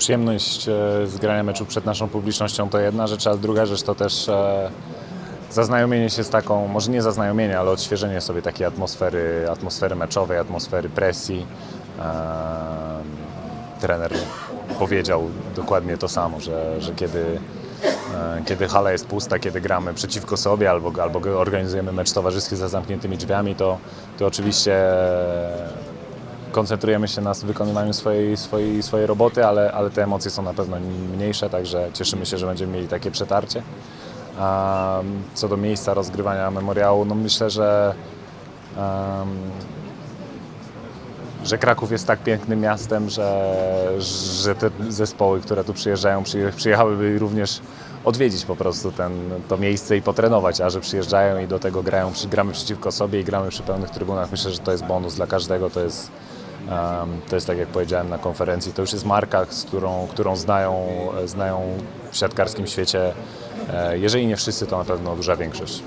przyjemność e, z grania meczu przed naszą publicznością to jedna rzecz, ale druga rzecz to też e, zaznajomienie się z taką, może nie zaznajomienie, ale odświeżenie sobie takiej atmosfery, atmosfery meczowej, atmosfery presji. E, trener powiedział dokładnie to samo, że, że kiedy, kiedy hala jest pusta, kiedy gramy przeciwko sobie albo, albo organizujemy mecz towarzyski za zamkniętymi drzwiami, to, to oczywiście koncentrujemy się na wykonywaniu swojej, swojej, swojej roboty, ale, ale te emocje są na pewno mniejsze, także cieszymy się, że będziemy mieli takie przetarcie. Co do miejsca rozgrywania memoriału, no myślę, że, em, że Kraków jest tak pięknym miastem, że, że te zespoły, które tu przyjeżdżają, przyje- przyjechałyby również odwiedzić po prostu ten, to miejsce i potrenować, a że przyjeżdżają i do tego grają, gramy przeciwko sobie i gramy przy pełnych trybunach. Myślę, że to jest bonus dla każdego, to jest, to jest tak jak powiedziałem na konferencji, to już jest marka, z którą, którą znają, znają w siatkarskim świecie, e, jeżeli nie wszyscy, to na pewno duża większość.